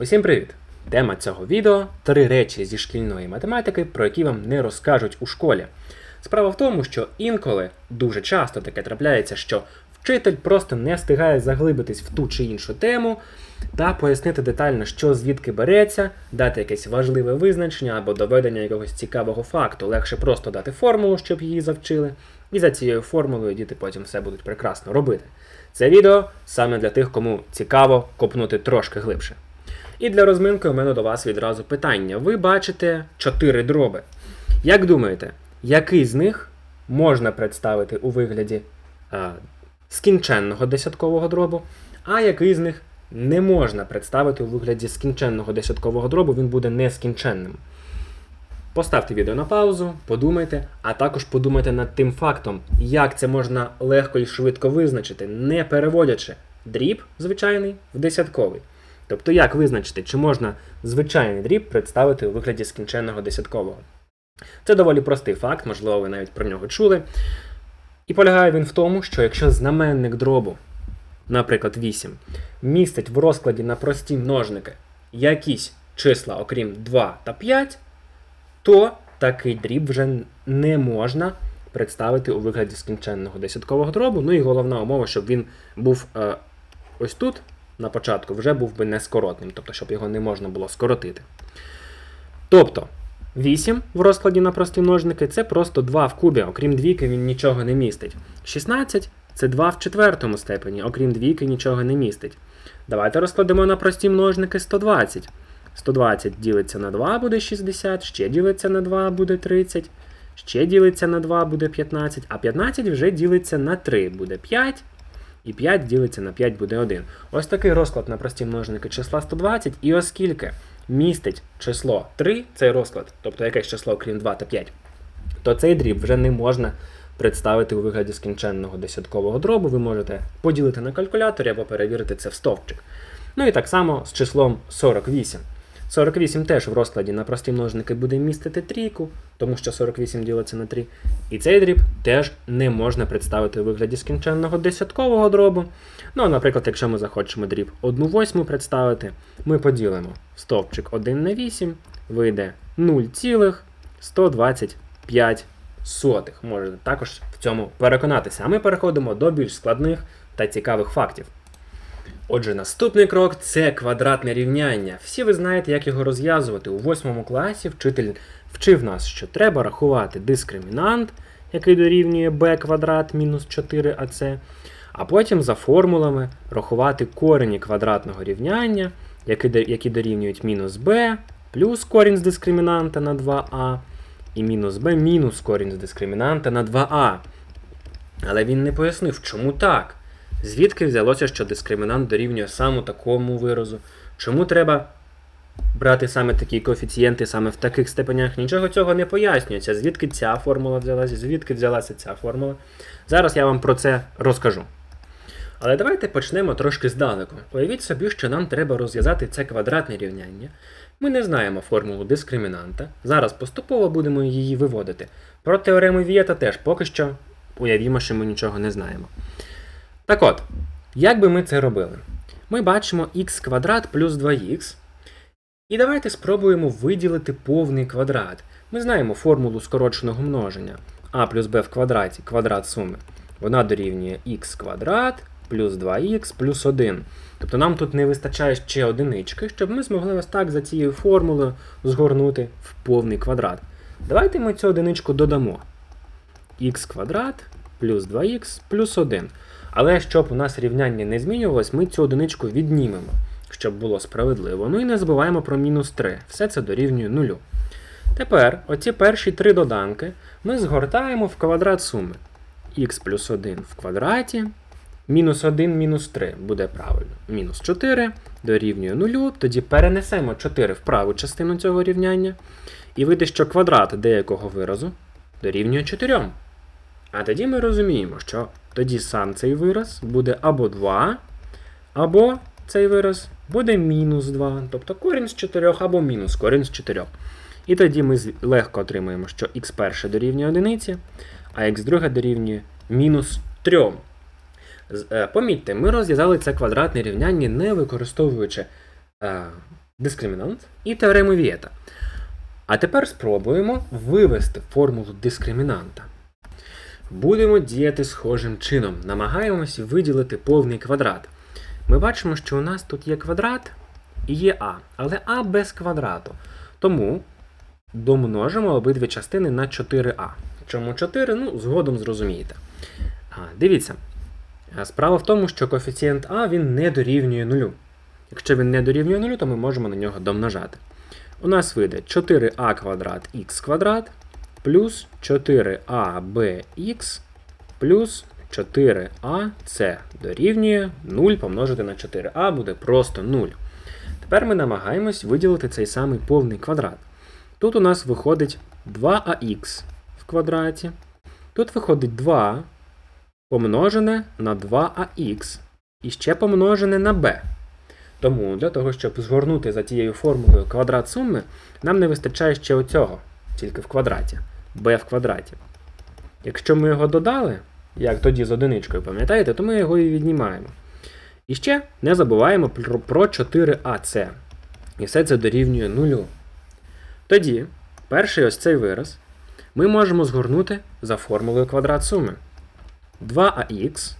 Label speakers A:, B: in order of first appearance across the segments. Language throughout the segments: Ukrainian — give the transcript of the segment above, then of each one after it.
A: Усім привіт! Тема цього відео три речі зі шкільної математики, про які вам не розкажуть у школі. Справа в тому, що інколи дуже часто таке трапляється, що вчитель просто не встигає заглибитись в ту чи іншу тему та пояснити детально, що звідки береться, дати якесь важливе визначення або доведення якогось цікавого факту. Легше просто дати формулу, щоб її завчили, і за цією формулою діти потім все будуть прекрасно робити. Це відео саме для тих, кому цікаво копнути трошки глибше. І для розминки у мене до вас відразу питання. Ви бачите чотири дроби. Як думаєте, який з них можна представити у вигляді а, скінченного десяткового дробу, а який з них не можна представити у вигляді скінченного десяткового дробу, він буде нескінченним. Поставте відео на паузу, подумайте, а також подумайте над тим фактом, як це можна легко і швидко визначити, не переводячи дріб звичайний в десятковий. Тобто, як визначити, чи можна звичайний дріб представити у вигляді скінченного десяткового. Це доволі простий факт, можливо, ви навіть про нього чули. І полягає він в тому, що якщо знаменник дробу, наприклад, 8, містить в розкладі на прості множники якісь числа, окрім 2 та 5, то такий дріб вже не можна представити у вигляді скінченного десяткового дробу. Ну і головна умова, щоб він був е, ось тут, на початку, вже був би нескоротним, тобто, щоб його не можна було скоротити. Тобто, 8 в розкладі на прості множники це просто 2 в кубі, окрім двійки він нічого не містить. 16 це 2 в четвертому степені, окрім двійки нічого не містить. Давайте розкладемо на прості множники 120. 120 ділиться на 2 буде 60, ще ділиться на 2 буде 30, ще ділиться на 2 буде 15, а 15 вже ділиться на 3 буде 5. І 5 ділиться на 5 буде 1. Ось такий розклад на прості множники числа 120. І оскільки містить число 3, цей розклад, тобто якесь число, крім 2 та 5, то цей дріб вже не можна представити у вигляді скінченного десяткового дробу. Ви можете поділити на калькуляторі або перевірити це в стовпчик. Ну і так само з числом 48. 48 теж в розкладі на прості множники буде містити трійку, тому що 48 ділиться на 3. І цей дріб теж не можна представити у вигляді скінченного десяткового дробу. Ну, наприклад, якщо ми захочемо дріб 1 восьму представити, ми поділимо стовпчик 1 на 8, вийде 0,125 сотих. Можете також в цьому переконатися. А ми переходимо до більш складних та цікавих фактів. Отже, наступний крок це квадратне рівняння. Всі ви знаєте, як його розв'язувати. У восьмому класі вчитель вчив нас, що треба рахувати дискримінант, який дорівнює b квадрат мінус 4ac, а потім за формулами рахувати корені квадратного рівняння, які, дорівнюють мінус b, плюс корінь з дискримінанта на 2а, і мінус b мінус корінь з дискримінанта на 2а. Але він не пояснив, чому так. Звідки взялося, що дискримінант дорівнює саме такому виразу? Чому треба брати саме такі коефіцієнти саме в таких степенях? Нічого цього не пояснюється. Звідки ця формула взялася, звідки взялася ця формула? Зараз я вам про це розкажу. Але давайте почнемо трошки здалеку. Уявіть собі, що нам треба розв'язати це квадратне рівняння. Ми не знаємо формулу дискримінанта. Зараз поступово будемо її виводити. Про теорему Вієта теж поки що уявімо, що ми нічого не знаємо. Так от, як би ми це робили? Ми бачимо х квадрат плюс 2х. І давайте спробуємо виділити повний квадрат. Ми знаємо формулу скороченого множення а плюс b в квадраті квадрат суми. Вона дорівнює х квадрат плюс 2х плюс 1. Тобто нам тут не вистачає ще одинички, щоб ми змогли ось так за цією формулою згорнути в повний квадрат. Давайте ми цю одиничку додамо. х квадрат плюс 2х плюс 1. Але щоб у нас рівняння не змінювалось, ми цю одиничку віднімемо, щоб було справедливо. Ну і не забуваємо про мінус 3. Все це дорівнює 0. Тепер оці перші три доданки ми згортаємо в квадрат суми. х плюс 1 в квадраті. Мінус 1 мінус 3 буде правильно. Мінус 4 дорівнює 0. Тоді перенесемо 4 в праву частину цього рівняння. І вийде, що квадрат деякого виразу дорівнює 4. А тоді ми розуміємо, що тоді сам цей вираз буде або 2, або цей вираз буде мінус 2. Тобто корінь з 4 або мінус корінь з 4. І тоді ми легко отримаємо, що х перше дорівнює 1, а х друге дорівнює мінус 3. Помітьте, ми розв'язали це квадратне рівняння, не використовуючи е, дискримінант і теорему Вієта. А тепер спробуємо вивести формулу дискримінанта. Будемо діяти схожим чином. Намагаємось виділити повний квадрат. Ми бачимо, що у нас тут є квадрат і є А, але А без квадрату. Тому домножимо обидві частини на 4А. Чому 4? Ну, згодом зрозумієте. А, дивіться. Справа в тому, що коефіцієнт А він не дорівнює нулю. Якщо він не дорівнює нулю, то ми можемо на нього домножати. У нас вийде 4а квадрат х квадрат плюс 4абx плюс 4ac дорівнює 0 помножити на 4а буде просто 0. Тепер ми намагаємось виділити цей самий повний квадрат. Тут у нас виходить 2ax в квадраті. Тут виходить 2 помножене на 2ax і ще помножене на b. Тому для того, щоб згорнути за тією формулою квадрат суми, нам не вистачає ще оцього, тільки в квадраті, b в квадраті. Якщо ми його додали, як тоді з одиничкою, пам'ятаєте, то ми його і віднімаємо. І ще не забуваємо про про 4ac. І все це дорівнює нулю. Тоді, перший ось цей вираз ми можемо згорнути за формулою квадрат суми. 2ax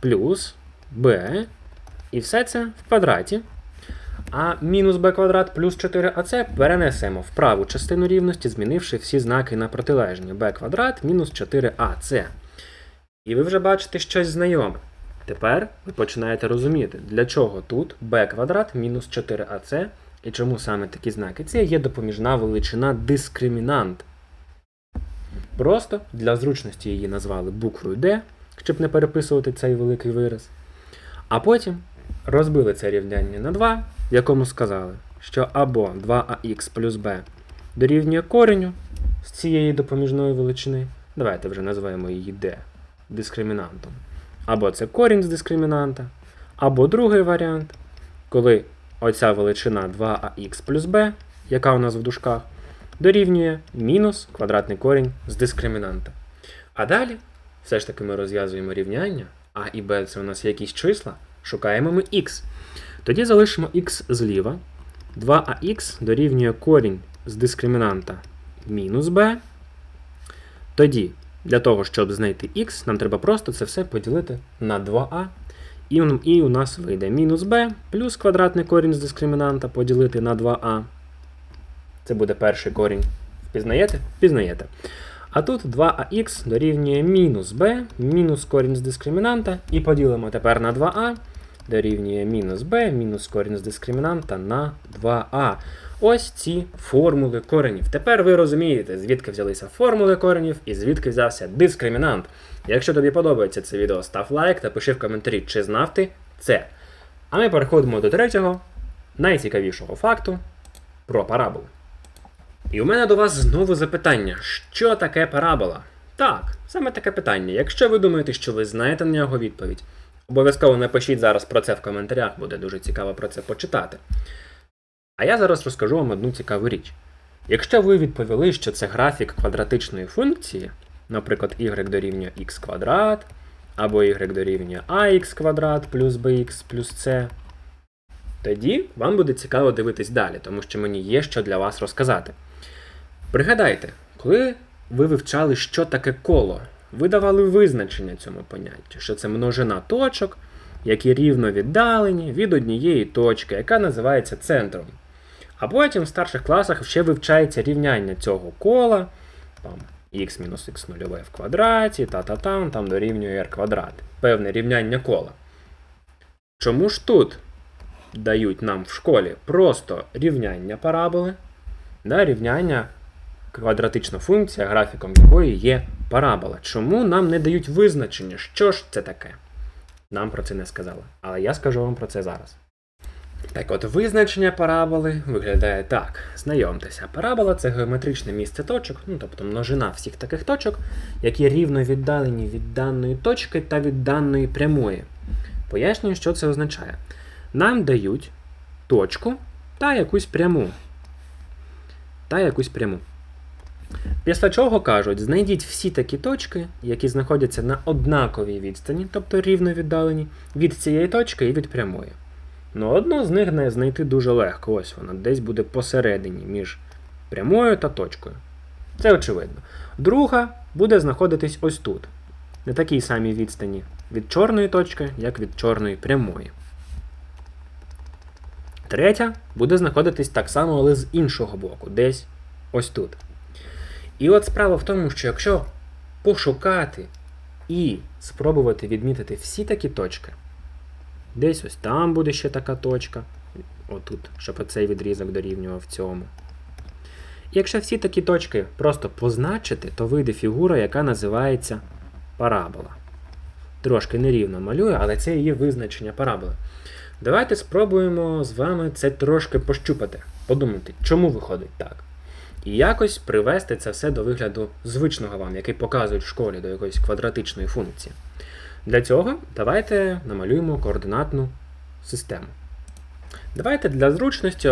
A: плюс b і все це в квадраті. А мінус b квадрат плюс 4ac перенесемо в праву частину рівності, змінивши всі знаки на протилежні b квадрат мінус 4ac. І ви вже бачите щось знайоме. Тепер ви починаєте розуміти, для чого тут b квадрат мінус 4ac і чому саме такі знаки. Це є допоміжна величина дискримінант. Просто для зручності її назвали буквою D, щоб не переписувати цей великий вираз. А потім розбили це рівняння на 2, в якому сказали, що або 2ax плюс b дорівнює кореню з цієї допоміжної величини. Давайте вже називаємо її d дискримінантом. Або це корінь з дискримінанта, або другий варіант, коли оця величина 2ax плюс b, яка у нас в дужках, дорівнює мінус квадратний корінь з дискримінанта. А далі, все ж таки, ми розв'язуємо рівняння, а і b це у нас якісь числа, шукаємо ми x. Тоді залишимо x зліва. 2ax дорівнює корінь з дискримінанта мінус b. Тоді, для того, щоб знайти x, нам треба просто це все поділити на 2а. І, і у нас вийде мінус b плюс квадратний корінь з дискримінанта поділити на 2а. Це буде перший корінь. Впізнаєте? Впізнаєте. А тут 2ax дорівнює мінус b, мінус корінь з дискримінанта, і поділимо тепер на 2а, дорівнює мінус b, мінус корінь з дискримінанта на 2а. Ось ці формули коренів. Тепер ви розумієте, звідки взялися формули коренів і звідки взявся дискримінант. Якщо тобі подобається це відео, став лайк та пиши в коментарі, чи знав ти це. А ми переходимо до третього, найцікавішого факту про параболу. І у мене до вас знову запитання: що таке парабола? Так, саме таке питання. Якщо ви думаєте, що ви знаєте на нього відповідь, обов'язково напишіть зараз про це в коментарях, буде дуже цікаво про це почитати. А я зараз розкажу вам одну цікаву річ. Якщо ви відповіли, що це графік квадратичної функції, наприклад, y дорівнює x квадрат, або y дорівнює ax квадрат плюс bx плюс c, тоді вам буде цікаво дивитись далі, тому що мені є що для вас розказати. Пригадайте, коли ви вивчали, що таке коло, ви давали визначення цьому поняттю, що це множина точок, які рівно віддалені від однієї точки, яка називається центром. А потім в старших класах ще вивчається рівняння цього кола, там x мінус x нульове в квадраті, та-та-там, там дорівнює r квадрат. Певне рівняння кола. Чому ж тут дають нам в школі просто рівняння параболи, да, рівняння квадратична функція, графіком якої є парабола. Чому нам не дають визначення, що ж це таке? Нам про це не сказали. Але я скажу вам про це зараз. Так от, визначення параболи виглядає так. Знайомтеся, парабола це геометричне місце точок, ну тобто множина всіх таких точок, які рівно віддалені від даної точки та від даної прямої. Пояснюю, що це означає. Нам дають точку та якусь пряму. Та якусь пряму. Після чого кажуть, знайдіть всі такі точки, які знаходяться на однаковій відстані, тобто рівно віддалені, від цієї точки і від прямої. Ну, одну з них не знайти дуже легко. Ось вона десь буде посередині між прямою та точкою. Це очевидно. Друга буде знаходитись ось тут, на такій самій відстані від чорної точки, як від чорної прямої. Третя буде знаходитись так само, але з іншого боку, десь ось тут. І от справа в тому, що якщо пошукати і спробувати відмітити всі такі точки, десь ось там буде ще така точка, отут, щоб оцей відрізок дорівнював цьому. Якщо всі такі точки просто позначити, то вийде фігура, яка називається парабола. Трошки нерівно малюю, але це є визначення параболи. Давайте спробуємо з вами це трошки пощупати, подумати, чому виходить так. І якось привести це все до вигляду звичного вам, який показують в школі до якоїсь квадратичної функції. Для цього давайте намалюємо координатну систему. Давайте для зручності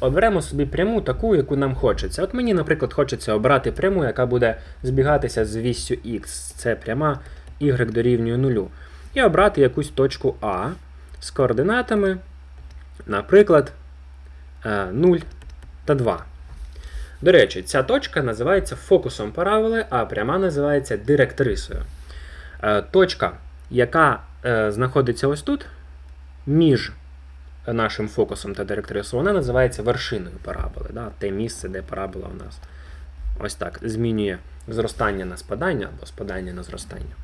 A: оберемо собі пряму таку, яку нам хочеться. От мені, наприклад, хочеться обрати пряму, яка буде збігатися з віссю x. Це пряма y дорівнює 0. І обрати якусь точку А з координатами, наприклад, е, 0 та 2. До речі, ця точка називається фокусом параболи, а пряма називається директрисою. Е, Точка, яка е, знаходиться ось тут, між нашим фокусом та директрисою, вона називається вершиною параболи. Да? Те місце, де парабола у нас ось так змінює зростання на спадання або спадання на зростання.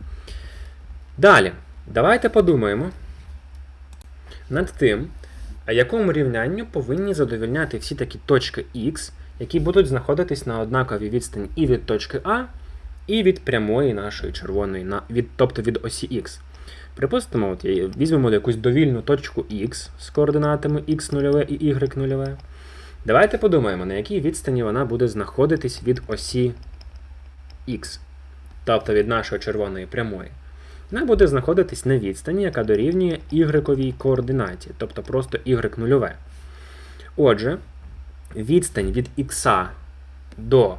A: Далі, давайте подумаємо над тим, якому рівнянню повинні задовільняти всі такі точки Х, які будуть знаходитись на однаковій відстані і від точки А, і від прямої нашої червоної, від, тобто від осі Х. Припустимо, от візьмемо якусь довільну точку Х з координатами x0 і y0. Давайте подумаємо, на якій відстані вона буде знаходитись від осі Х, тобто від нашої червоної прямої. Вона буде знаходитись на відстані, яка дорівнює y координаті, тобто просто y0. Отже, відстань від х до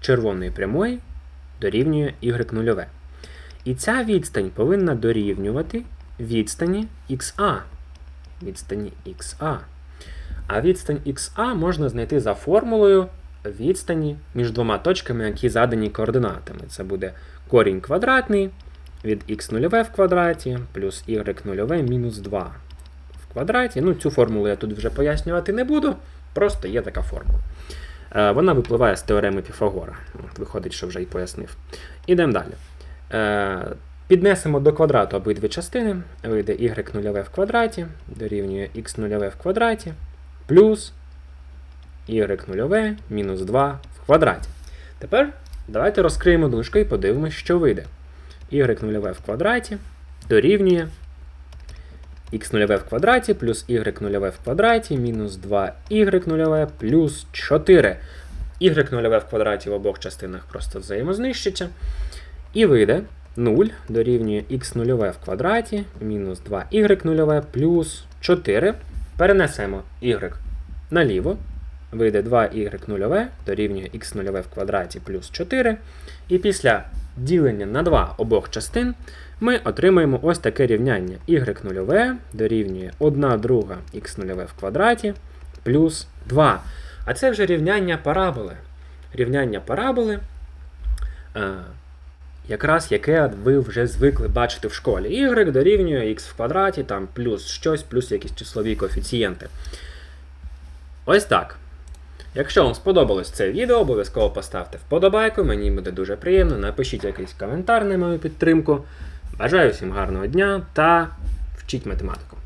A: червоної прямої дорівнює y0. І ця відстань повинна дорівнювати відстані XA. Відстані XA. А відстань XA можна знайти за формулою відстані між двома точками, які задані координатами. Це буде корінь квадратний від x0 в квадраті плюс y0 мінус 2 в квадраті. Ну, цю формулу я тут вже пояснювати не буду, просто є така формула. Е, Вона випливає з теореми Піфагора. Виходить, що вже й пояснив. Ідемо далі. Е, Піднесемо до квадрату обидві частини. Вийде y0 в квадраті, дорівнює x0 в квадраті, плюс y0 мінус 2 в квадраті. Тепер давайте розкриємо дужку і подивимося, що вийде. y0 в квадраті дорівнює x0 в квадраті плюс y0 в квадраті мінус 2y0 плюс 4. y0 в квадраті в обох частинах просто взаємознищиться. І вийде 0 дорівнює x0 в квадраті мінус 2y0 плюс 4. Перенесемо y наліво. Вийде 2y0 дорівнює x0 в квадраті плюс 4. І після ділення на 2 обох частин ми отримаємо ось таке рівняння y0 дорівнює 1 друга x0 в квадраті плюс 2. А це вже рівняння параболи. Рівняння параболи, е, якраз яке ви вже звикли бачити в школі. y дорівнює x в квадраті, там плюс щось, плюс якісь числові коефіцієнти. Ось так. Якщо вам сподобалось це відео, обов'язково поставте вподобайку, мені буде дуже приємно. Напишіть якийсь коментар на мою підтримку. Бажаю всім гарного дня та вчіть математику.